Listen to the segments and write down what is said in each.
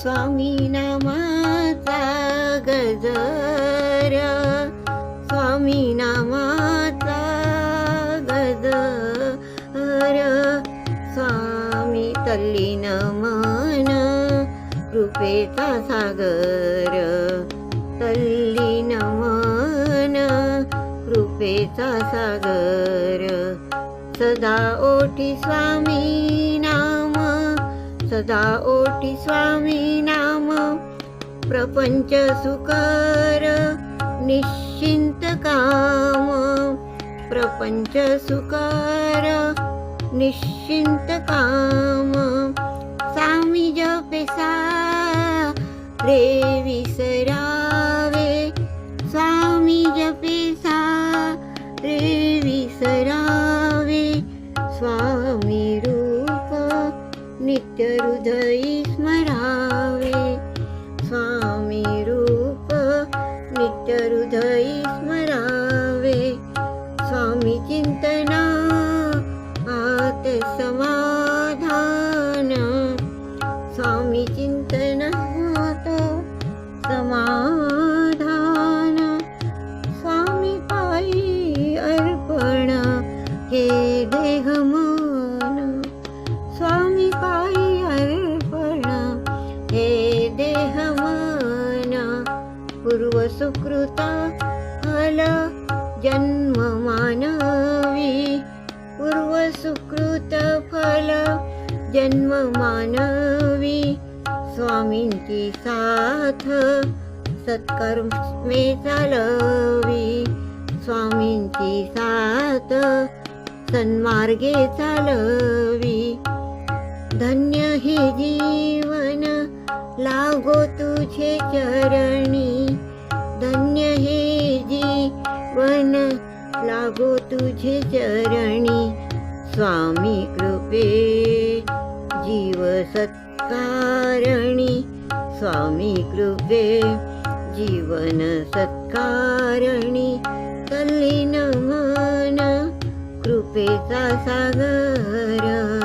स्वामी नामाचा गजर. स्वामी नामाचा गजर. स्वामी तल्लीन मन कृपेचा सागर. तल्लीन मन कृपेचा सागर. सदा ओटी स्वामी सदा ओटी स्वामी नाम प्रपंच सुकर निश्चिंत काम। प्रपंच सुकर निश्चिंत काम। सामी जपेसा रे विसरावे स्मरावे। स्वामी रूप नित्य हृदयी स्मरावे। स्वामी चिंतना आत समाधान स्वामी आत समाधान स्वामी पायी अर्पण हे सुकृता फल जन्म मानवी। पूर्व सुकृत फल जन्म मानवी। स्वामींची साथ सत्कर्मे चालवी। स्वामींची साथ सन्मार्गे चालवी। धन्य हे जीवन लागो तुझे चरणी। लागो तुझे चरणी. स्वामी कृपे जीव सत्कारणी. स्वामी कृपे जीवन सत्कारणी. तल्लीन मन कृपेचा सागर.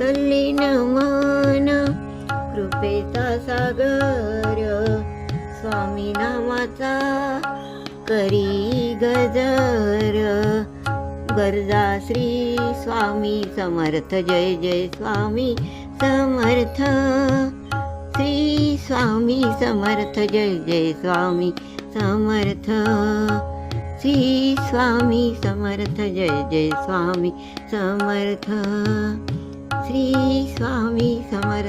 तल्लीन मन कृपेचा सागर. स्वामी नामाचा करी गजर. गरजा श्री स्वामी समर्थ. जय जय स्वामी समर्थ. श्री स्वामी समर्थ. जय जय स्वामी समर्थ. श्री स्वामी समर्थ. जय जय स्वामी समर्थ. श्री स्वामी समर्थ.